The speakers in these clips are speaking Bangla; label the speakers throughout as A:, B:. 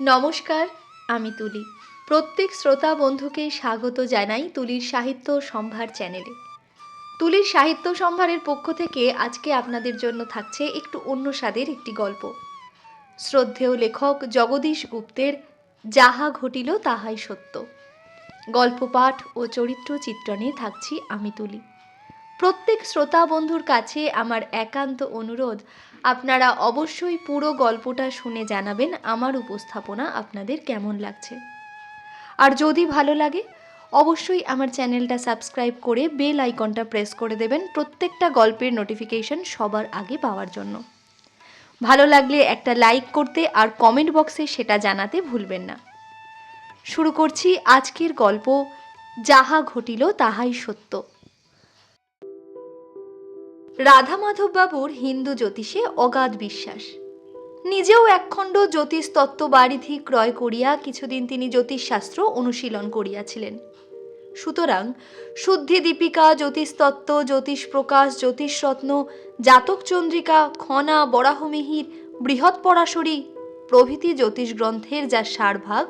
A: নমস্কার, আমি তুলি। প্রত্যেক শ্রোতা বন্ধুকে স্বাগত জানাই তুলির সাহিত্য সম্ভার চ্যানেলে। তুলির সাহিত্য সম্ভারের পক্ষ থেকে আজকে আপনাদের জন্য থাকছে একটু অন্য স্বাদের একটি গল্প। শ্রদ্ধেয় লেখক জগদীশ গুপ্তের যাহা ঘটিল তাহাই সত্য গল্প, পাঠ ও চরিত্র চিত্রণে থাকছি আমি তুলি। প্রত্যেক শ্রোতা বন্ধুর কাছে আমার একান্ত অনুরোধ আপনারা অবশ্যই পুরো গল্পটা শুনে জানাবেন। আমার উপস্থাপনা আপনাদের কেমন লাগছে? আর যদি ভালো লাগে, অবশ্যই আমার চ্যানেলটা সাবস্ক্রাইব করে বেল আইকনটা প্রেস করে দেবেন প্রত্যেকটা গল্পের নোটিফিকেশন সবার আগে পাওয়ার জন্য। ভালো লাগলে একটা লাইক করতে আর কমেন্ট বক্সে সেটা জানাতে ভুলবেন না। শুরু করছি আজকের গল্প, যাহা ঘটিল তাহাই সত্য। রাধা মাধব বাবুর হিন্দু জ্যোতিষে অগাধ বিশ্বাস। নিজেও একখণ্ড জ্যোতিষ তত্ত্ব বারিধি ক্রয় করিয়া কিছুদিন তিনি জ্যোতিষশাস্ত্র অনুশীলন করিয়াছিলেন। সুতরাং শুদ্ধি দীপিকা, জ্যোতিষতত্ত্ব জ্যোতিষ প্রকাশ জ্যোতিষরত্ন, জাতক চন্দ্রিকা, খনা, বরাহমিহির, বৃহৎ পরাশরী প্রভৃতি জ্যোতিষ গ্রন্থের যা সারভাগ,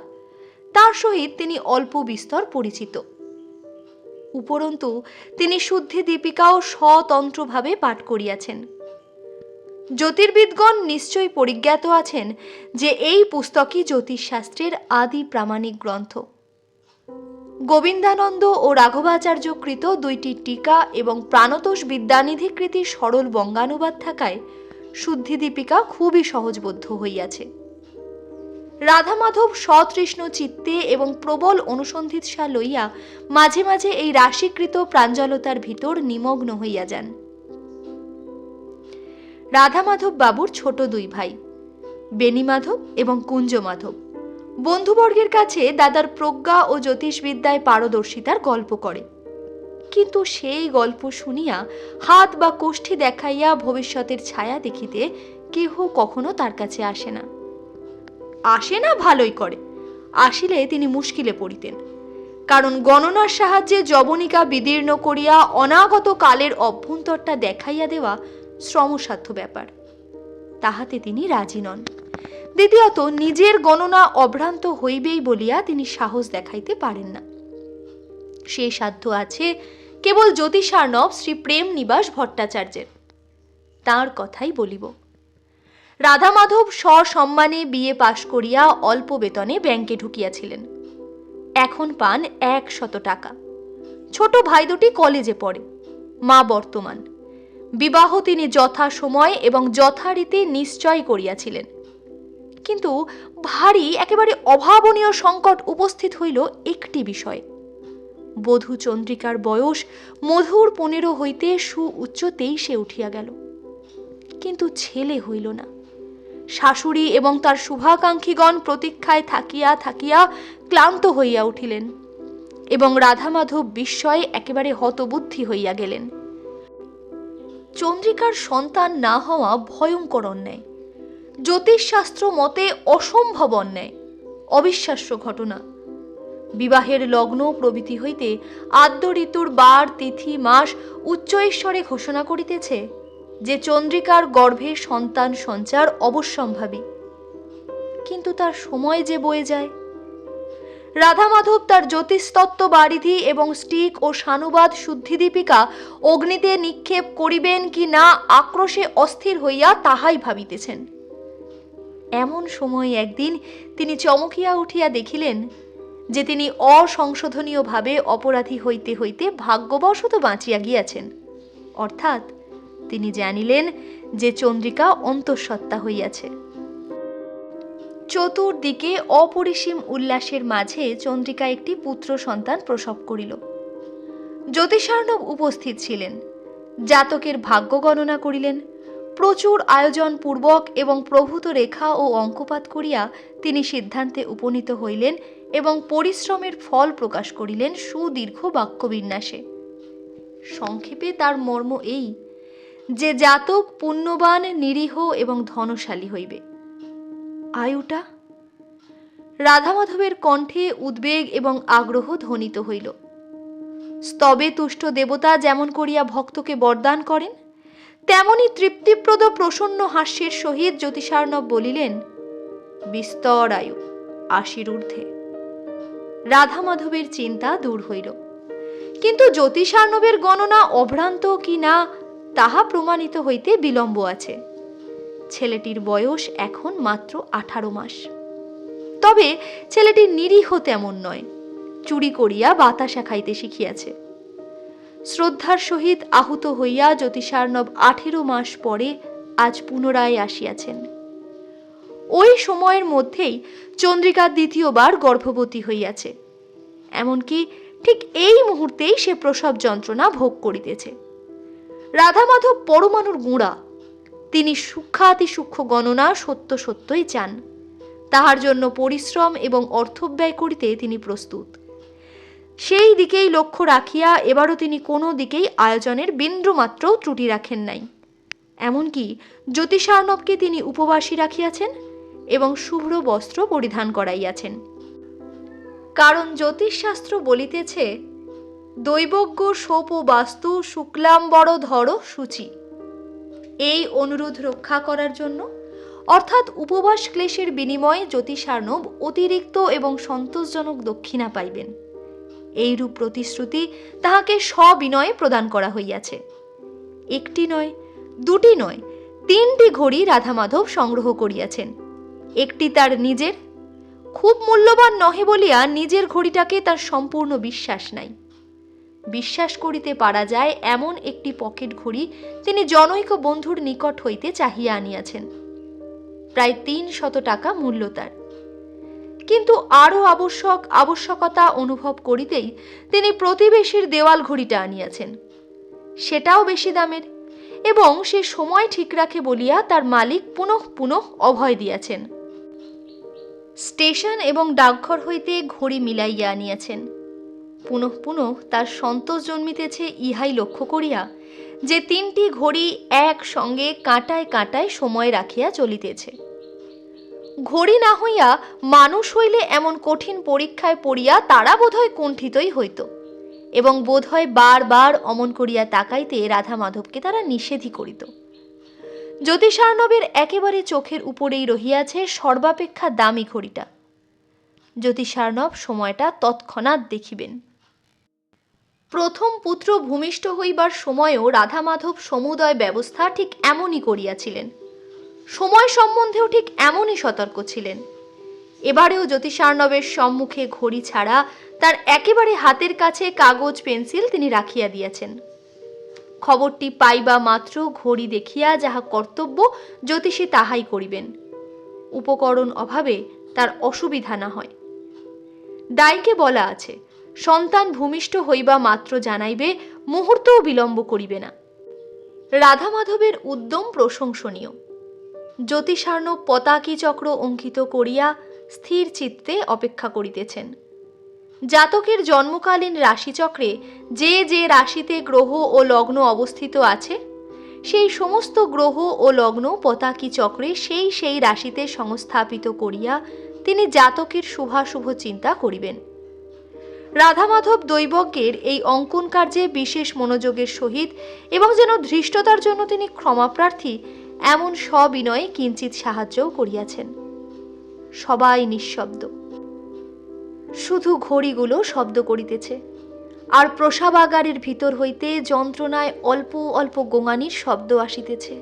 A: তার সহিত তিনি অল্প বিস্তর পরিচিত। উপরন্তু তিনি শুদ্ধি দীপিকাও স্বতন্ত্রভাবে পাঠ করিয়াছেন। জ্যোতির্বিদগণ নিশ্চয়ই পরিজ্ঞাত আছেন যে এই পুস্তকই জ্যোতিষশাস্ত্রের আদি প্রামাণিক গ্রন্থ। গোবিন্দানন্দ ও রাঘবাচার্য কৃত দুইটি টিকা এবং প্রাণতোষ বিদ্যানিধিকৃতি সরল বঙ্গানুবাদ থাকায় শুদ্ধি দীপিকা খুবই সহজবোধ্য হইয়াছে। রাধা মাধব সতৃষ্ণ চিত্তে এবং প্রবল অনুসন্ধিৎসা লইয়া মাঝে মাঝে এই রাশিকৃত প্রাঞ্জলতার ভিতর নিমগ্ন হইয়া যান। রাধা মাধব বাবুর ছোট দুই ভাই বেনি মাধব এবং কুঞ্জ মাধব। বন্ধুবর্গের কাছে দাদার প্রজ্ঞা ও জ্যোতিষবিদ্যায় পারদর্শিতার গল্প করে। কিন্তু সেই গল্প শুনিয়া হাত বা কোষ্ঠী দেখাইয়া ভবিষ্যতের ছায়া দেখিতে কেহ কখনো তার কাছে আসে না। আসে না ভালোই করে। আসিলে তিনি মুশকিলে পড়িতেন। কারণ গণনার সাহায্যে জবনিকা বিদীর্ণ করিয়া অনাগত কালের অভ্যন্তরটা দেখাইয়া দেওয়া শ্রমসাধ্য ব্যাপার। তাহাতে তিনি রাজি নন। দ্বিতীয়ত, নিজের গণনা অভ্রান্ত হইবেই বলিয়া তিনি সাহস দেখাইতে পারেন না। সে সাধ্য আছে কেবল জ্যোতিষার্ণব শ্রী প্রেম নিবাস ভট্টাচার্যের। তার কথাই বলিব। রাধা মাধব সসম্মানে বিয়ে পাশ করিয়া অল্প বেতনে ব্যাংকে ঢুকিয়াছিলেন। এখন পান এক শত টাকা। ছোট ভাই দুটি কলেজে পড়ে। মা বর্তমান। বিবাহ তিনি যথা সময় এবং যথারীতি নিশ্চয় করিয়াছিলেন। কিন্তু ভারী, একেবারে অভাবনীয় সংকট উপস্থিত হইল একটি বিষয়। বধূ চন্দ্রিকার বয়স মধুর পনেরো হইতে সু উচ্চ তেইশে উঠিয়া গেল। কিন্তু ছেলে হইল না। শাশুড়ি এবং তার শুভাকাঙ্ক্ষীগণ প্রতীক্ষায় থাকিয়া থাকিয়া ক্লান্ত হইয়া উঠিলেন এবং রাধা মাধব বিস্ময়ে একেবারে হতবুদ্ধি হইয়া গেলেন। চন্দ্রিকার সন্তান না হওয়া ভয়ঙ্কর অন্যায়, জ্যোতিষশাস্ত্র মতে অসম্ভব অন্যায়, অবিশ্বাস্য ঘটনা। বিবাহের লগ্ন প্রভৃতি হইতে আদ্য ঋতুর বার, তিথি, মাস উচ্চ ঈশ্বরে ঘোষণা করিতেছে। যে চন্দ্রিকার গর্ভে সন্তান সঞ্চার অবশ্যম্ভাবী। কিন্তু তার সময় যে বয়ে যায়। রাধা মাধব তার জ্যোতিষতত্ত্ব বারিধি এবং স্টিক ও সানুবাদ শুদ্ধিদীপিকা অগ্নিতে নিক্ষেপ করিবেন কি না আক্রোশে অস্থির হইয়া তাহাই ভাবিতেছেন। এমন সময় একদিন তিনি চমকিয়া উঠিয়া দেখিলেন যে তিনি অসংশোধনীয়ভাবে অপরাধী হইতে হইতে ভাগ্যবশত বাঁচিয়া গিয়াছেন। অর্থাৎ তিনি জানিলেন যে চন্দ্রিকা অন্তঃসত্ত্বা হইয়াছে। চতুর্দিকে অপরিসীম উল্লাসের মাঝে চন্দ্রিকা একটি পুত্র সন্তান প্রসব করিল। জ্যোতিষার্ণব উপস্থিত ছিলেন। জাতকের ভাগ্য গণনা করিলেন। প্রচুর আয়োজন পূর্বক এবং প্রভূত রেখা ও অঙ্কপাত করিয়া তিনি সিদ্ধান্তে উপনীত হইলেন এবং পরিশ্রমের ফল প্রকাশ করিলেন সুদীর্ঘ বাক্যবিন্যাসে। সংক্ষেপে তার মর্ম এই যে জাতক পুণ্যবান, নিরীহ এবং ধনশালী হইবে। আয়ুটা? রাধামাধবের কণ্ঠে উদ্বেগ এবং আগ্রহ ধ্বনিত হইল। স্তবে তুষ্ট দেবতা যেমন করিয়া ভক্তকে বরদান করেন, তেমনি তৃপ্তিপ্রদ প্রসন্ন হাস্যের সহিত জ্যোতিষার্ণব বলিলেন, বিস্তর আয়ু, আশির ঊর্ধ্বে। রাধা মাধবের চিন্তা দূর হইল। কিন্তু জ্যোতিষার্ণবের গণনা অভ্রান্ত কি না তাহা প্রমাণিত হইতে বিলম্ব আছে। ছেলেটির বয়স এখন মাত্র আঠারো মাস। তবে ছেলেটি নিরীহ তেমন নয়, চুরি করিয়া বাতাসা খাইতে শিখিয়াছে। শ্রদ্ধার সহিত আহুত হইয়া জ্যোতিষার্ণব আঠেরো মাস পরে আজ পুনরায় আসিয়াছেন। ওই সময়ের মধ্যেই চন্দ্রিকা দ্বিতীয়বার গর্ভবতী হইয়াছে। এমনকি ঠিক এই মুহূর্তেই সে প্রসব যন্ত্রণা ভোগ করিতেছে। রাধামাধব পরমাণুর গুঁড়া। তিনি সূক্ষাতি সূক্ষ্ম গণনা সত্য সত্যই চান। তাহার জন্য পরিশ্রম এবং অর্থব্যয় করিতে তিনি প্রস্তুত। সেই দিকেই লক্ষ্য রাখিয়া এবারও তিনি কোনো দিকেই আয়োজনের বিন্দুমাত্রও ত্রুটি রাখেন নাই। এমনকি জ্যোতিষার্ণবকে তিনি উপবাসী রাখিয়াছেন এবং শুভ্র বস্ত্র পরিধান করাইয়াছেন। কারণ জ্যোতিষশাস্ত্র বলিতেছে দৈবজ্ঞ সোপ ও বাস্তু শুক্লাম্বর ধর সূচি। এই অনুরোধ রক্ষা করার জন্য, অর্থাৎ উপবাস ক্লেশের বিনিময়ে জ্যোতিষার্ণব অতিরিক্ত এবং সন্তোষজনক দক্ষিণা পাইবেন। এইরূপ প্রতিশ্রুতি তাহাকে সবিনয়ে প্রদান করা হইয়াছে। একটি নয়, দুটি নয়, তিনটি ঘড়ি রাধামাধব সংগ্রহ করিয়াছেন। একটি তার নিজের, খুব মূল্যবান নহে বলিয়া নিজের ঘড়িটাকে তার সম্পূর্ণ বিশ্বাস নাই। বিশ্বাস করিতে পারা যায় এমন একটি পকেট ঘড়ি তিনি জনৈক বন্ধুর নিকট হইতে চাহিয়া আনিয়াছেন। প্রায় তিন শত টাকা মূল্য তার। কিন্তু আরও আবশ্যক আবশ্যকতা অনুভব করিতেই তিনি প্রতিবেশীর দেওয়াল ঘড়িটা আনিয়াছেন। সেটাও বেশি দামের এবং সে সময় ঠিক রাখে বলিয়া তার মালিক পুনঃ পুনঃ অভয় দিয়াছেন। স্টেশন এবং ডাকঘর হইতে ঘড়ি মিলাইয়া আনিয়াছেন। পুনঃ পুনঃ তার সন্তোষ জন্মিতেছে, ইহাই লক্ষ্য করিয়া যে তিনটি ঘড়ি এক সঙ্গে কাঁটায় কাঁটায় সময় রাখিয়া চলিতেছে। ঘড়ি না হইয়া মানুষ হইলে এমন কঠিন পরীক্ষায় পড়িয়া তারা বোধহয় কুণ্ঠিতই হইত এবং বোধহয় বারবার অমন করিয়া তাকাইতে রাধা মাধবকে তারা নিষেধই করিত। জ্যোতিষার্ণবের একেবারে চোখের উপরেই রহিয়াছে সর্বাপেক্ষা দামি ঘড়িটা। জ্যোতিষার্ণব সময়টা তৎক্ষণাৎ দেখিবেন। প্রথম পুত্র ভূমিষ্ঠ হইবার সময়ও রাধা মাধব সমুদয় ব্যবস্থা ঠিক এমনই করিয়াছিলেন। সময় সম্বন্ধেও ঠিক এমনই সতর্ক ছিলেন। এবারেও জ্যোতিষার্ণবের সম্মুখে ঘড়ি ছাড়া তার একেবারে হাতের কাছে কাগজ, পেন্সিল তিনি রাখিয়া দিয়েছেন। খবরটি পাইবা মাত্র ঘড়ি দেখিয়া যাহা কর্তব্য, জ্যোতিষী তাহাই করিবেন। উপকরণ অভাবে তার অসুবিধা না হয়। দায়কে বলা আছে সন্তান ভূমিষ্ঠ হইবা মাত্র জানাইবে, মুহূর্তও বিলম্ব করিবে না। রাধা মাধবের উদ্যম প্রশংসনীয়। জ্যোতিষার্ণ পতাকি চক্র অঙ্কিত করিয়া স্থির চিত্তে অপেক্ষা করিতেছেন। জাতকের জন্মকালীন রাশিচক্রে যে যে রাশিতে গ্রহ ও লগ্ন অবস্থিত আছে, সেই সমস্ত গ্রহ ও লগ্ন পতাকি চক্রে সেই সেই রাশিতে সংস্থাপিত করিয়া তিনি জাতকের শুভাশুভ চিন্তা করিবেন। রাধামাধব দৈবজ্ঞের এই অঙ্কন কার্যে বিশেষ মনোযোগের সহিত এবং যেন ধৃষ্টতার জন্য তিনি ক্ষমাপ্রার্থী, এমন সবিনয়ে কিঞ্চিত সাহায্যও করিয়াছেন। সবাই নিঃশব্দ। শুধু ঘড়িগুলো শব্দ করিতেছে। আর প্রসাবাগারের ভিতর হইতে যন্ত্রণায় অল্প অল্প গোঙানির শব্দ আসিতেছে।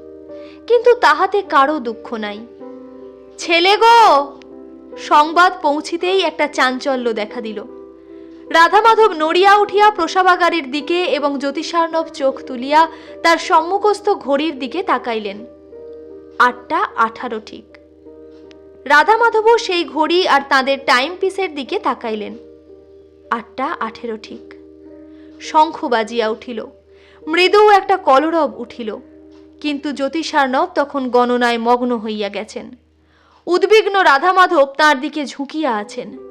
A: কিন্তু তাহাতে কারও দুঃখ নাই। ছেলে গো! সংবাদ পৌঁছিতেই একটা চাঞ্চল্য দেখা দিল। রাধামাধব নড়িয়া উঠিয়া প্রসাবাগারের দিকে এবং জ্যোতিষার্ণব চোখ তুলিয়া তার সম্মুখস্থ ঘড়ির দিকে তাকাইলেন। আটটা আঠারো ঠিক। রাধা মাধবও সেই ঘড়ি আর তাদের টাইম পিসের দিকে তাকাইলেন। আটটা আঠেরো ঠিক। শঙ্খ বাজিয়া উঠিল। মৃদু একটা কলরব উঠিল। কিন্তু জ্যোতিষার্ণব তখন গণনায় মগ্ন হইয়া গেছেন। উদ্বিগ্ন রাধা মাধব তাঁর দিকে ঝুঁকিয়া আছেন।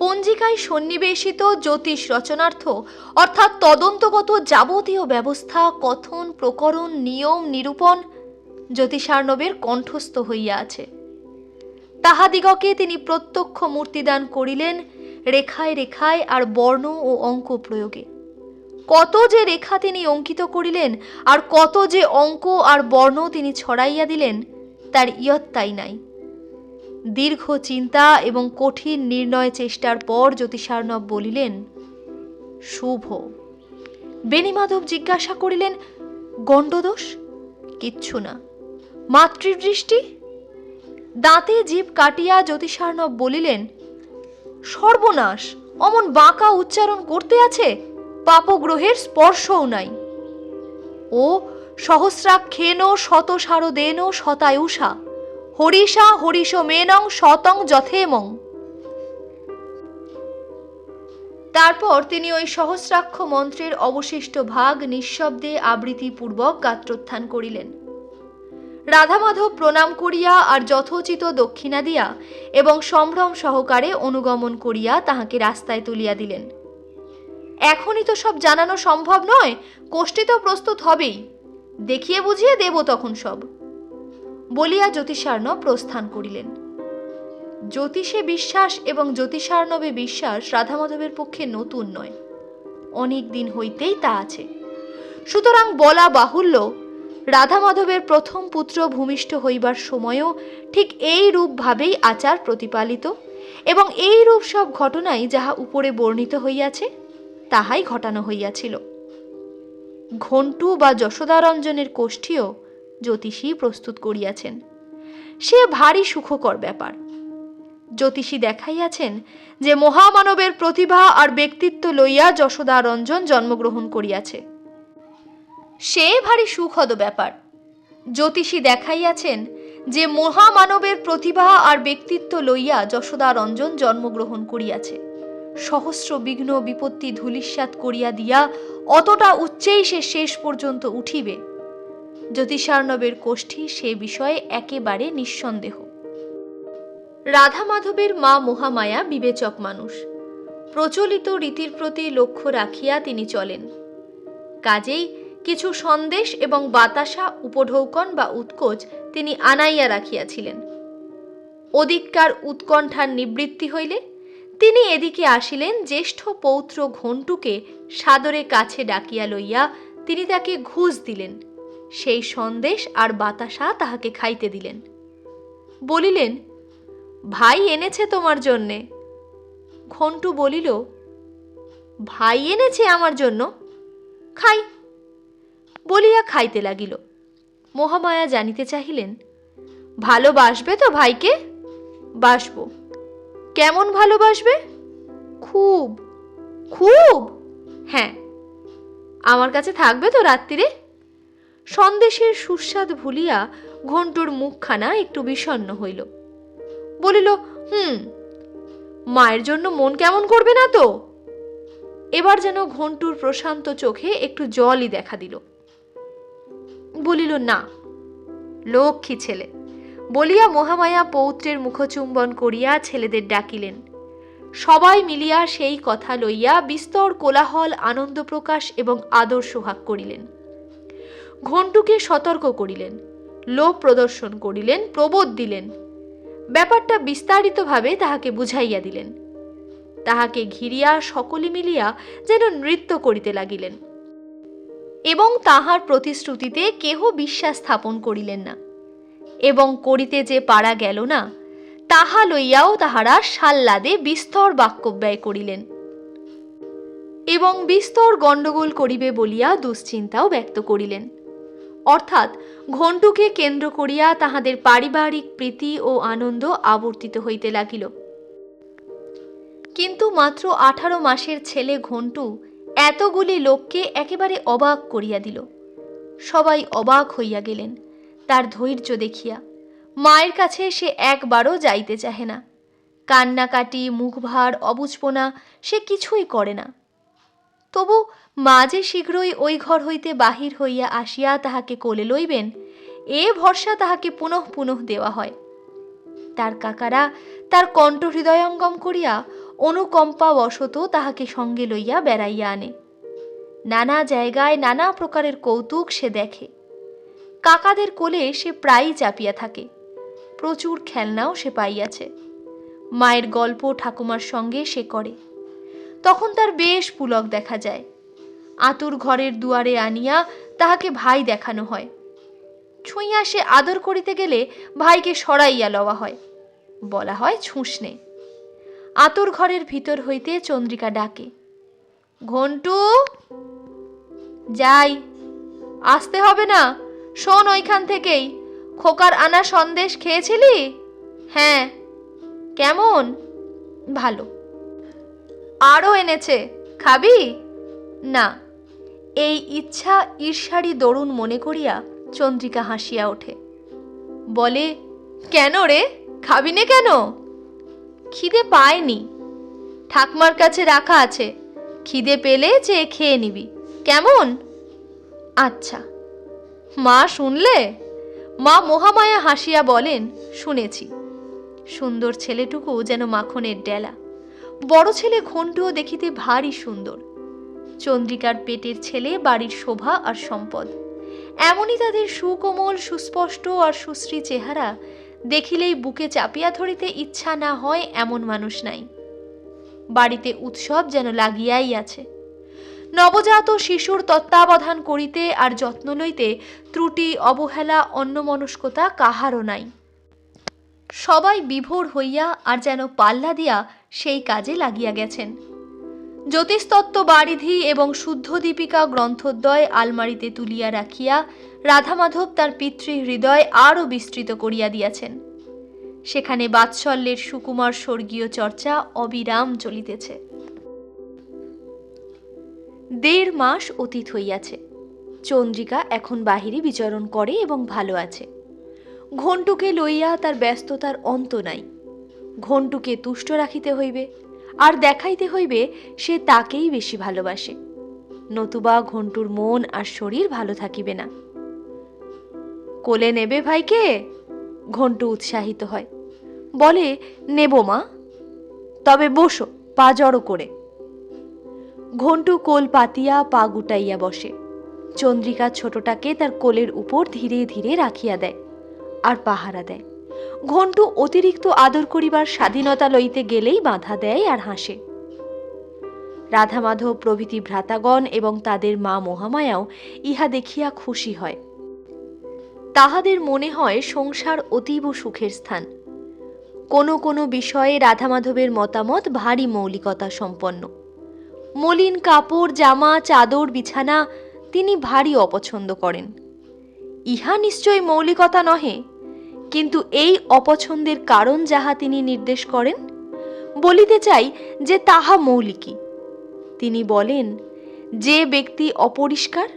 A: পঞ্জিকায় সন্নিবেশিত জ্যোতিষ রচনার্থ, অর্থাৎ তদন্তগত যাবতীয় ব্যবস্থা, কথন, প্রকরণ, নিয়ম, নিরূপণ জ্যোতিষার্ণবের কণ্ঠস্থ হইয়া আছে। তাহাদিগকে তিনি প্রত্যক্ষ মূর্তিদান করিলেন রেখায় রেখায় আর বর্ণ ও অঙ্ক প্রয়োগে। কত যে রেখা তিনি অঙ্কিত করিলেন, আর কত যে অঙ্ক আর বর্ণ তিনি ছড়াইয়া দিলেন, তার ইয়ত্তাই নাই। দীর্ঘ চিন্তা এবং কঠিন নির্ণয় চেষ্টার পর জ্যোতিষার্ণব বলিলেন, শুভ। বেণীমাধব জিজ্ঞাসা করিলেন, গণ্ডদোষ? কিচ্ছু না। মাতৃদৃষ্টি? দাঁতে জীব কাটিয়া জ্যোতিষার্ণব বলিলেন, সর্বনাশ! অমন বাঁকা উচ্চারণ করতে আছে, পাপগ্রহের স্পর্শও নাই। ও সহস্রাক্ষেন শত শারদেন শতায়ুষা। হরিষা হরিষ মেনং শতং যথেমং। তারপর তিনি ওই সহস্রাক্ষ মন্ত্রের অবশিষ্ট ভাগ নিঃশব্দে আবৃত্তিপূর্বক গাত্রোত্থান করিলেন। রাধামাধব প্রণাম করিয়া আর যথোচিত দক্ষিণা দিয়া এবং সম্ভ্রম সহকারে অনুগমন করিয়া তাহাকে রাস্তায় তুলিয়া দিলেন। এখনই তো সব জানানো সম্ভব নয়, কোষ্ঠী তো প্রস্তুত হবেই। দেখিয়ে বুঝিয়ে দেব তখন সব। বলিয়া জ্যোতিষার্ণ প্রস্থান করিলেন। জ্যোতিষে বিশ্বাস এবং জ্যোতিষার্ণবে বিশ্বাস রাধামাধবের পক্ষে নতুন নয়। অনেক দিন হইতেই তা আছে। সুতরাং বলা বাহুল্য, রাধামাধবের প্রথম পুত্র ভূমিষ্ঠ হইবার সময়ও ঠিক এই রূপভাবেই আচার প্রতিপালিত এবং এই রূপ সব ঘটনাই যাহা উপরে বর্ণিত হইয়াছে, তাহাই ঘটানো হইয়াছিল। ঘণ্টু বা যশোদারঞ্জনের কোষ্ঠীও জ্যোতিষী প্রস্তুত করিয়াছেন। সে ভারী সুখকর ব্যাপার। জ্যোতিষী দেখাইয়াছেন যে মহামানবের প্রতিভা আর ব্যক্তিত্ব লইয়া যশোদা রঞ্জন জন্মগ্রহণ করিয়াছে। সে ভারী সুখদ ব্যাপার। জ্যোতিষী দেখাইয়াছেন যে মহামানবের প্রতিভা আর ব্যক্তিত্ব লইয়া যশোদা রঞ্জন জন্মগ্রহণ করিয়াছে। সহস্র বিঘ্ন বিপত্তি ধূলিস্যাৎ করিয়া দিয়া অতটা উচ্চেই সে শেষ পর্যন্ত উঠিবে। জ্যোতিষার্ণবের কোষ্ঠী সে বিষয়ে একেবারে নিঃসন্দেহ। রাধা মাধবের মা মহামায়া বিবেচক মানুষ। প্রচলিত রীতির প্রতি লক্ষ্য রাখিয়া তিনি চলেন। কাজেই কিছু সন্দেশ এবং বাতাসা, উপঢৌকন বা উৎকোচ তিনি আনাইয়া রাখিয়াছিলেন। অধিককার উৎকণ্ঠার নিবৃত্তি হইলে তিনি এদিকে আসিলেন জ্যেষ্ঠ পৌত্র ঘণ্টুকে সাদরে কাছে ডাকিয়া লইয়া তিনি তাকে ঘুষ দিলেন। সেই সন্দেশ আর বাতাসা তাহাকে খাইতে দিলেন। বলিলেন, ভাই এনেছে তোমার জন্যে। ঘণ্টু বলিল, ভাই এনেছে আমার জন্য? খাই। বলিয়া খাইতে লাগিল। মহামায়া জানিতে চাহিলেন, ভালোবাসবে তো ভাইকে? বাসব। কেমন ভালোবাসবে? খুব। খুব? হ্যাঁ। আমার কাছে থাকবে তো রাত্রিরে? সন্দেশের সুস্বাদ ভুলিয়া ঘণ্টুর মুখখানা একটু বিষণ্ণ হইল। বলিল, হুম, মায়ের জন্য মন কেমন করবে না তো? এবার যেন ঘণ্টুর প্রশান্ত চোখে একটু জলই দেখা দিল। বলিল, না, লক্ষ্মী ছেলে। বলিয়া মহামায়া পৌত্রের মুখচুম্বন করিয়া ছেলেদের ডাকিলেন। সবাই মিলিয়া সেই কথা লইয়া বিস্তর কোলাহল, আনন্দ প্রকাশ এবং আদর সোহাগ করিলেন। ঘণ্টুকে সতর্ক করিলেন, লোভ প্রদর্শন করিলেন, প্রবোধ দিলেন। ব্যাপারটা বিস্তারিতভাবে তাহাকে বুঝাইয়া দিলেন। তাহাকে ঘিরিয়া সকলে মিলিয়া যেন নৃত্য করিতে লাগিলেন। এবং তাহার প্রতিশ্রুতিতে কেহ বিশ্বাস স্থাপন করিলেন না। এবং করিতে যে পারা গেল না, তাহা লইয়াও তাহারা সাল্লাদে বিস্তর বাক্যব্যয় করিলেন। এবং বিস্তর গণ্ডগোল করিবে বলিয়া দুশ্চিন্তাও ব্যক্ত করিলেন। অর্থাৎ ঘণ্টুকে কেন্দ্র করিয়া তাহাদের পারিবারিক প্রীতি ও আনন্দ আবর্তিত হইতে লাগিল। কিন্তু মাত্র আঠারো মাসের ছেলে ঘণ্টু এতগুলি লোককে একেবারে অবাক করিয়া দিল। সবাই অবাক হইয়া গেলেন, তার ধৈর্য দেখিয়া। মায়ের কাছে সে একবারও যাইতে চাহে না। কান্নাকাটি, মুখভার, অবুঝপনা সে কিছুই করে না। তবু মা যে শীঘ্রই ওই ঘর হইতে বাহির হইয়া আসিয়া তাহাকে কোলে লইবেন, এ ভরসা তাহাকে পুনঃ পুনঃ দেওয়া হয়। তার কাকারা তার কণ্ঠ হৃদয়ঙ্গম করিয়া অনুকম্পা বশত তাহাকে সঙ্গে লইয়া বেড়াইয়া আনে। নানা জায়গায় নানা প্রকারের কৌতুক সে দেখে। কাকাদের কোলে সে প্রায়ই চাপিয়া থাকে। প্রচুর খেলনাও সে পাইয়াছে। মায়ের গল্প ঠাকুমার সঙ্গে সে করে। তখন তার বেশ পুলক দেখা যায়। আতুর ঘরের দুয়ারে আনিয়া তাহাকে ভাই দেখানো হয়। ছুঁইয়া সে আদর করিতে গেলে ভাইকে সরাইয়া লওয়া হয়। বলা হয় ছুঁসনে। আতর ঘরের ভিতর হইতে চন্দ্রিকা ডাকে, ঘন্টু, যাই, আসতে হবে না, শোন ওইখান থেকেই। খোকার আনা সন্দেশ খেয়েছিলি? হ্যাঁ। কেমন? ভালো। আরও এনেছে। খাবি? না। এই ইচ্ছা ঈর্ষারি দরুন মনে করিয়া চন্দ্রিকা হাসিয়া ওঠে। বলে, কেন রে? খাবি নে কেন? খিদে পায়নি। ঠাকমার কাছে রাখা আছে। খিদে পেলে চেয়ে খেয়ে নিবি। কেমন? আচ্ছা। মা শুনলে? মা মহামায়া হাসিয়া বলেন, শুনেছি। সুন্দর ছেলেটুকু যেন মাখনের ডেলা। বড় ছেলে ঘণ্টুও দেখিতে ভারী সুন্দর। চন্দ্রিকার পেটের ছেলে বাড়ির শোভা আর সম্পদ। এমনই তাদের সুকোমল, সুস্পষ্ট আর সুশ্রী চেহারা দেখিলেই বুকে চাপিয়া ধরিতে ইচ্ছা না হয় এমন মানুষ নাই। বাড়িতে উৎসব যেন লাগিয়াই আছে। নবজাত শিশুর তত্ত্বাবধান করিতে আর যত্ন লইতে ত্রুটি, অবহেলা, অন্যমনস্কতা কাহারও নাই। সবাই বিভোর হইয়া আর যেন পাল্লা দিয়া সেই কাজে লাগিয়া গেছেন। জ্যোতিষতত্ত্ব বারিধি এবং শুদ্ধ দীপিকা গ্রন্থদ্বয় আলমারিতে তুলিয়া রাখিয়া রাধামাধব তার পিতৃ হৃদয় আরও বিস্তৃত করিয়া দিয়াছেন। সেখানে বাৎসল্যের সুকুমার স্বর্গীয় চর্চা অবিরাম চলিতেছে। দেড় মাস অতীত হইয়াছে। চন্দ্রিকা এখন বাহিরে বিচরণ করে এবং ভালো আছে। ঘণ্টুকে লইয়া তার ব্যস্ততার অন্ত নাই। ঘণ্টুকে তুষ্ট রাখিতে হইবে, আর দেখাইতে হইবে সে তাকেই বেশি ভালোবাসে। নতুবা ঘণ্টুর মন আর শরীর ভালো থাকিবে না। কোলে নেবে ভাইকে? ঘণ্টু উৎসাহিত হয়। বলে, নেব মা। তবে বসো, পা জড়ো করে। ঘণ্টু কোল পাতিয়া পা গুটাইয়া বসে। চন্দ্রিকা ছোটটাকে তার কোলের উপর ধীরে ধীরে রাখিয়া দেয়, আর পাহারা দেয়। ঘণ্টু অতিরিক্ত আদর করিবার স্বাধীনতা লইতে গেলেই বাধা দেয় আর হাসে। রাধা মাধব প্রভৃতি ভ্রাতাগণ এবং তাদের মা মহামায়াও ইহা দেখিয়া খুশি হয়। তাহাদের মনে হয় সংসার অতীব সুখের স্থান। কোনো কোনো বিষয়ে রাধা মাধবের মতামত ভারী মৌলিকতা সম্পন্ন। মলিন কাপড়, জামা, চাদর, বিছানা তিনি ভারী অপছন্দ করেন। ইহা নিশ্চয় মৌলিকতা নহে কিন্তু এই অপছন্দের কারণ যাহা তিনি নির্দেশ করেন, বলিতে চাই যে তাহা মৌলিকই। তিনি বলেন, যে ব্যক্তি অপরিষ্কার,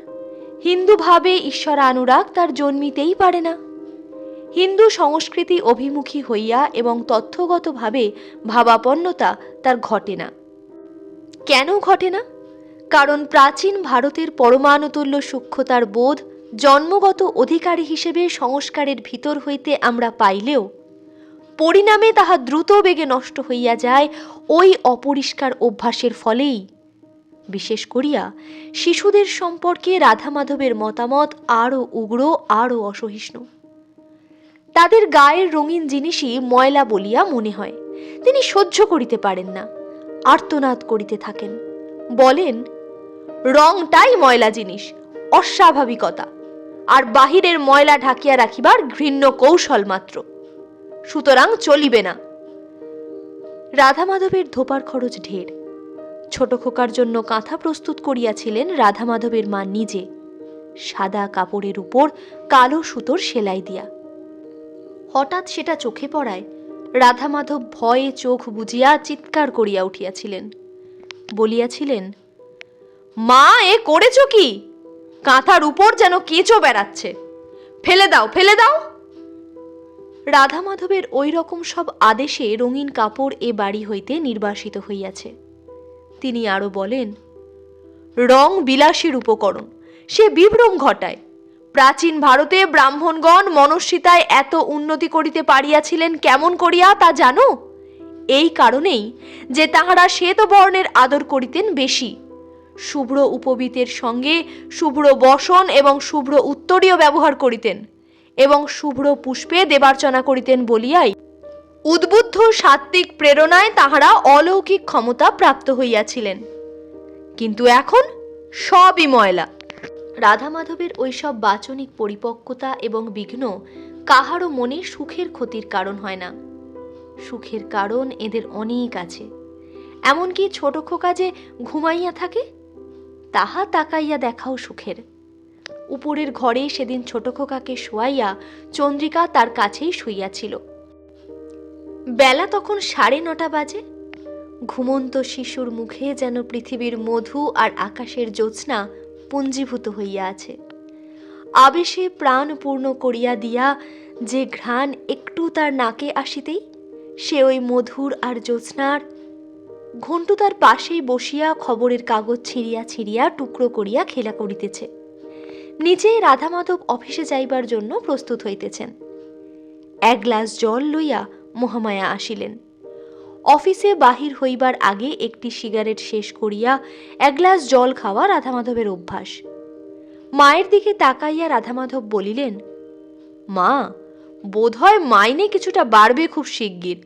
A: হিন্দু ভাবে ঈশ্বর অনুরাগ তার জন্মিতেই পারে না। হিন্দু সংস্কৃতি অভিমুখী হইয়া এবং তথ্যগতভাবে ভাবাপন্নতা তার ঘটে না। কেন ঘটে না? কারণ প্রাচীন ভারতের পরমাণুতুল্য সূক্ষ্মতার বোধ জন্মগত অধিকারী হিসেবে সংস্কারের ভিতর হইতে আমরা পাইলেও, পরিণামে তাহা দ্রুত বেগে নষ্ট হইয়া যায় ওই অপরিষ্কার অভ্যাসের ফলেই। বিশেষ করিয়া, শিশুদের সম্পর্কে রাধা মাধবের মতামত আরও উগ্র, আরও অসহিষ্ণু। তাদের গায়ের রঙিন জিনিসই ময়লা বলিয়া মনে হয়। তিনি সহ্য করিতে পারেন না, আর্তনাদ করিতে থাকেন। বলেন, রংটাই ময়লা জিনিস, অস্বাভাবিকতা। আর বাহিরের ময়লা ঢাকিয়া রাখিবার ঘৃণ্য কৌশল মাত্র। সুতরাং চলিবে না। রাধা মাধবের ধোপার খরচ ঢের। ছোট খোকার জন্য কাঁথা প্রস্তুত করিয়াছিলেন রাধা মাধবের মা নিজে। সাদা কাপড়ের উপর কালো সুতোর সেলাই দিয়া। হঠাৎ সেটা চোখে পড়ায় রাধা মাধব ভয়ে চোখ বুজিয়া চিৎকার করিয়া উঠিয়াছিলেন। বলিয়াছিলেন, মা, এ করেছ কি? কাঁথার উপর যেন কেঁচো বেড়াচ্ছে। ফেলে দাও ফেলে দাও। রাধা মাধবের ওই রকম সব আদেশে রঙিন কাপড় এ বাড়ি হইতে নির্বাসিত হইয়াছে। তিনি আরও বলেন, রং বিলাসের উপকরণ সে বিভ্রম ঘটায়। প্রাচীন ভারতে ব্রাহ্মণগণ মনস্বিতায় এত উন্নতি করিতে পারিয়াছিলেন কেমন করিয়া তা জানো? এই কারণেই যে তাহারা শ্বেত বর্ণের আদর করিতেন বেশি। শুভ্র উপবীতের সঙ্গে শুভ্র বসন এবং শুভ্র উত্তরীয় ব্যবহার করিতেন এবং শুভ্র পুষ্পে দেবার্চনা করিতেন বলিয়াই উদ্বুদ্ধ সাত্ত্বিক প্রেরণায় তাহারা অলৌকিক ক্ষমতা প্রাপ্ত হইয়াছিলেন। কিন্তু এখন সবই ময়লা। রাধা মাধবের ওইসব বাচনিক পরিপক্কতা এবং বিঘ্ন কাহারও মনে সুখের ক্ষতির কারণ হয় না। সুখের কারণ এদের অনেক আছে। এমনকি ছোট খোকা যে ঘুমাইয়া থাকে তাহা তাকাইয়া দেখাও সুখের। উপরের ঘরে সেদিন ছোট খোকাকে শোয়াইয়া চন্দ্রিকা তার কাছেই শুইয়াছিল। বেলা তখন সাড়ে নটা বাজে। ঘুমন্ত শিশুর মুখে যেন পৃথিবীর মধু আর আকাশের জ্যোৎস্না পুঞ্জীভূত হইয়া আছে। আবেশে প্রাণ পূর্ণ করিয়া দিয়া যে ঘ্রাণ একটু তার নাকে আসিতেই, সে ওই মধুর আর জ্যোৎস্নার ঘণ্টু তার পাশেই বসিয়া খবরের কাগজ ছিঁড়িয়া ছিঁড়িয়া টুকরো করিয়া খেলা করিতেছে। নিজে রাধামাধব অফিসে যাইবার জন্য প্রস্তুত হইতেছেন। এক গ্লাস জল লইয়া মহামায়া আসিলেন। অফিসে বাহির হইবার আগে একটি সিগারেট শেষ করিয়া এক গ্লাস জল খাওয়া রাধামাধবের অভ্যাস। মায়ের দিকে তাকাইয়া রাধামাধব বলিলেন, মা, বোধহয় মাইনে কিছুটা বাড়বে খুব শিগগির।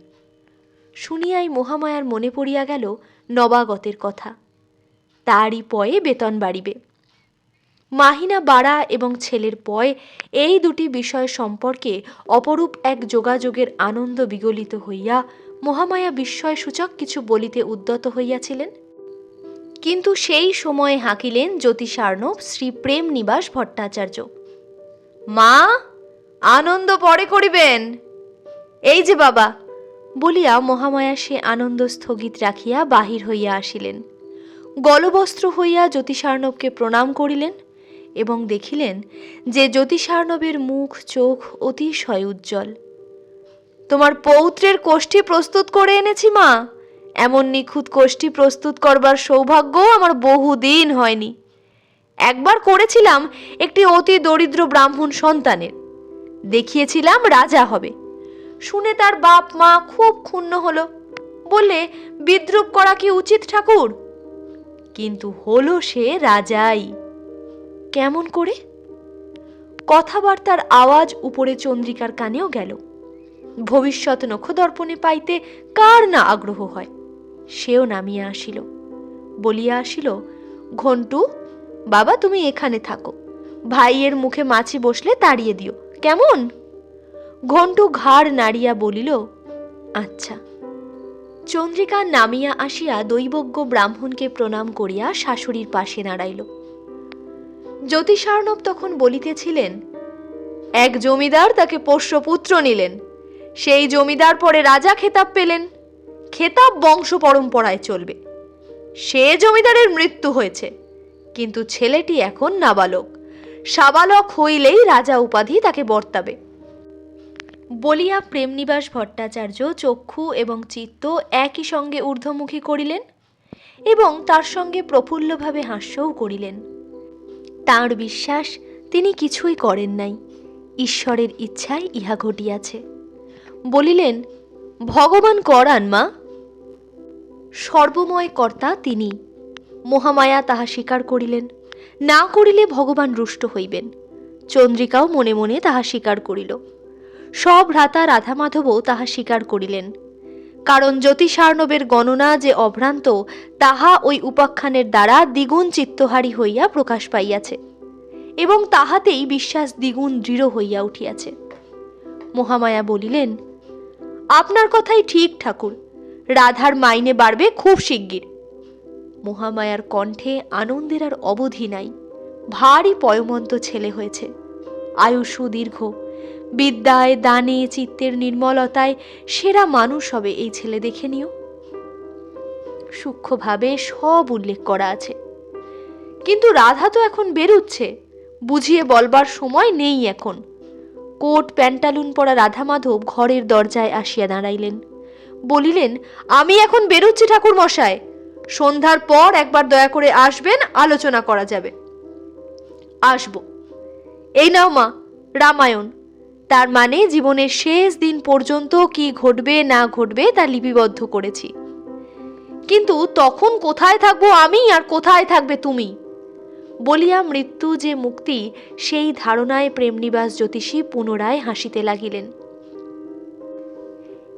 A: শুনিয়াই মহামায়ার মনে পড়িয়া গেল নবাগতের কথা। তারই পয়ে বেতন বাড়িবে। মাহিনা বাড়া এবং ছেলের পয় এই দুটি বিষয় সম্পর্কে অপরূপ এক যোগাযোগের আনন্দ বিগলিত হইয়া মহামায়া বিস্ময়সূচক কিছু বলিতে উদ্যত হইয়াছিলেন। কিন্তু সেই সময়ে হাঁকিলেন জ্যোতিষার্ণব শ্রী প্রেম নিবাস ভট্টাচার্য। মা, আনন্দ পরে করিবেন। এই যে বাবা বলিয়া মহামায়া সে আনন্দ স্থগিত রাখিয়া বাহির হইয়া আসিলেন। গলবস্ত্র হইয়া জ্যোতিষার্ণবকে প্রণাম করিলেন এবং দেখিলেন যে জ্যোতিষার্ণবের মুখ, চোখ অতিশয় উজ্জ্বল। তোমার পৌত্রের কোষ্ঠী প্রস্তুত করে এনেছি মা। এমন নিখুঁত কোষ্ঠী প্রস্তুত করবার সৌভাগ্য আমার বহুদিন হয়নি। একবার করেছিলাম একটি অতি দরিদ্র ব্রাহ্মণ সন্তানের। দেখিয়েছিলাম রাজা হবে। শুনে তার বাপ মা খুব ক্ষুণ্ণ হলো। বললে, বিদ্রুপ করা কি উচিত ঠাকুর? কিন্তু হলো সে রাজাই। কেমন করে? কথাবার্তার আওয়াজ উপরে চন্দ্রিকার কানেও গেল। ভবিষ্যৎ নখদর্পণে পাইতে কার না আগ্রহ হয়? সেও নামিয়া আসিল। বলিয়া আসিল, ঘন্টু, বাবা তুমি এখানে থাকো। ভাইয়ের মুখে মাছি বসলে তাড়িয়ে দিও। কেমন? ঘন্টু ঘাড় নাড়িয়া বলিল আচ্ছা। চন্দ্রিকা নামিয়া আসিয়া দৈবজ্ঞ ব্রাহ্মণকে প্রণাম করিয়া শাশুড়ির পাশে দাঁড়াইল জ্যোতিষার্ণব তখন বলিতেছিলেন, এক জমিদার তাকে পোষ্যপুত্র নিলেন, সেই জমিদার পরে রাজা খেতাব পেলেন, খেতাব বংশ পরম্পরায় চলবে। সে জমিদারের মৃত্যু হয়েছে, কিন্তু ছেলেটি এখন নাবালক, সাবালক হইলেই রাজা উপাধি তাকে বর্তাবে। বলিয়া প্রেমনিবাস ভট্টাচার্য চক্ষু এবং চিত্ত একই সঙ্গে ঊর্ধ্বমুখী করিলেন এবং তার সঙ্গে প্রফুল্লভাবে হাস্যও করিলেন। তাঁর বিশ্বাস তিনি কিছুই করেন নাই, ঈশ্বরের ইচ্ছায় ইহা ঘটিয়াছে। বলিলেন, ভগবান করান মা, সর্বময় কর্তা তিনি, মহামায়া তাহা স্বীকার করিলেন, না করিলে ভগবান রুষ্ট হইবেন, চন্দ্রিকাও মনে মনে তাহা স্বীকার করিল। সব ভ্রাতা রাধামাধবও তাহা স্বীকার করিলেন। কারণ জ্যোতিষার্ণবের গণনা যে অভ্রান্ত, তাহা ওই উপাখ্যানের দ্বারা দ্বিগুণ চিত্তহারী হইয়া প্রকাশ পাইয়াছে, এবং তাহাতেই বিশ্বাস দ্বিগুণ দৃঢ় হইয়া উঠিয়াছে। মহামায়া বলিলেন, আপনার কথাই ঠিক ঠাকুর, রাধার মাইনে বাড়বে খুব শিগগির মহামায়ার কণ্ঠে আনন্দের আর অবধি নাই, ভারী পয়মন্ত ছেলে হয়েছে আয়ু সুদীর্ঘ বিদ্যায়, দানে, চিত্তের নির্মলতায় সেরা মানুষ হবে এই ছেলে, দেখে নিও। সূক্ষ্মভাবে সব উল্লেখ করা আছে। কিন্তু রাধা তো এখন বেরুচ্ছে। বুঝিয়ে বলবার সময় নেই এখন। কোট, প্যান্টালুন পরা রাধা মাধব ঘরের দরজায় আসিয়া দাঁড়াইলেন। বলিলেন, আমি এখন বেরুচ্ছি ঠাকুর মশাই। সন্ধ্যার পর একবার দয়া করে আসবেন, আলোচনা করা যাবে। আসব। এই নাও মা, রামায়ণ। তার মানে জীবনের শেষ দিন পর্যন্ত কি ঘটবে, না ঘটবে তা লিপিবদ্ধ করেছি। কিন্তু তখন কোথায় থাকব আমি আর কোথায় থাকবে তুমি? বলিয়া মৃত্যু যে মুক্তি, সেই ধারণায় প্রেমনিবাস জ্যোতিষী পুনরায় হাসিতে লাগিলেন।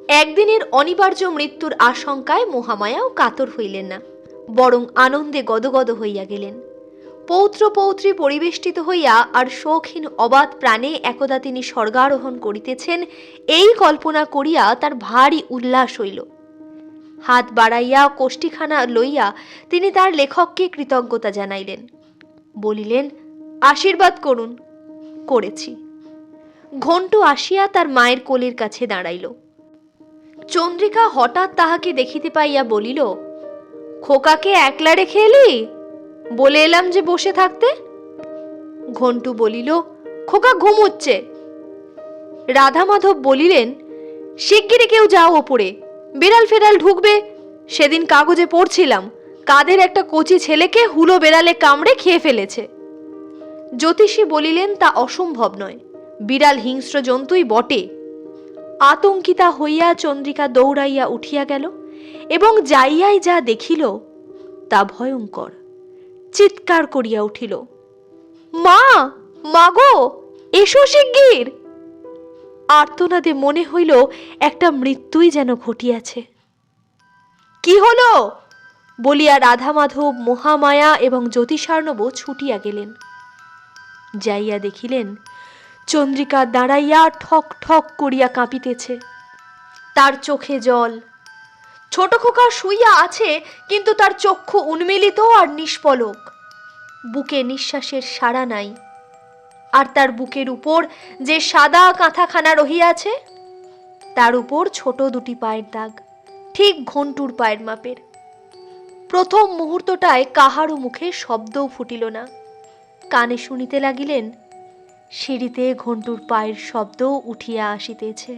A: একদিনের অনিবার্য মৃত্যুর আশঙ্কায় মহামায়াও কাতর হইলেন না, বরং আনন্দে গদগদ হইয়া গেলেন। পৌত্র পৌত্রী পরিবেষ্টিত হইয়া আর শৌখিন অবাধ প্রাণে একদা তিনি স্বর্গারোহণ করিতেছেন, এই কল্পনা করিয়া তার ভারী উল্লাস হইল। হাত বাড়াইয়া কোষ্ঠীখানা লইয়া তিনি তার লেখককে কৃতজ্ঞতা জানাইলেন। বলিলেন, আশীর্বাদ করুন, করেছি। ঘণ্টু আসিয়া তার মায়ের কোলের কাছে দাঁড়াইল। চন্দ্রিকা হঠাৎ তাহাকে দেখিতে পাইয়া বলিল, খোকাকে একলা রেখে এলি? বলে এলাম যে বসে থাকতে। ঘন্টু বলিল, খোকা ঘুমুচ্ছে। রাধা মাধব বলিলেন শিগগিরি কেউ যাও ওপরে। বেড়াল ফেরাল ঢুকবে। সেদিন কাগজে পড়ছিলাম, কাদের একটা কচি ছেলেকে হুলো বেড়ালে কামড়ে খেয়ে ফেলেছে। জ্যোতিষী বলিলেন, তা অসম্ভব নয়, বিড়াল হিংস্র জন্তুই বটে। আতঙ্কিতা হইয়া চন্দ্রিকা দৌড়াইয়া উঠিয়া গেল এবং যাইয়াই যা দেখিল, তা ভয়ঙ্কর। চিৎকার করিয়া উঠিল, মা মাগো এসো শিগগির! আর্তনাদে মনে হইল একটা মৃত্যুই যেন ঘটিয়াছে। কি হলো? বলিয়া রাধা মাধব মহামায়া এবং জ্যোতিষার্ণব ছুটিয়া গেলেন। যাইয়া দেখিলেন, চন্দ্রিকা দাঁড়াইয়া ঠক ঠক করিয়া কাঁপিতেছে। তার চোখে জল ছোট খোকা শুইয়া আছে, কিন্তু তার চক্ষু উন্মিলিত আর নিষ্পলক বুকে নিঃশ্বাসের সাড়া নাই। আর তার বুকের উপর যে সাদা কাঁথাখানা রহিয়াছে, তার উপর ছোট দুটি পায়ের দাগ, ঠিক ঘন্টুর পায়ের মাপের। প্রথম মুহূর্তটায় কাহারও মুখে শব্দও ফুটিল না। কানে শুনিতে লাগিলেন, সিঁড়িতে ঘন্টুর পায়ের শব্দও উঠিয়া আসিতেছে।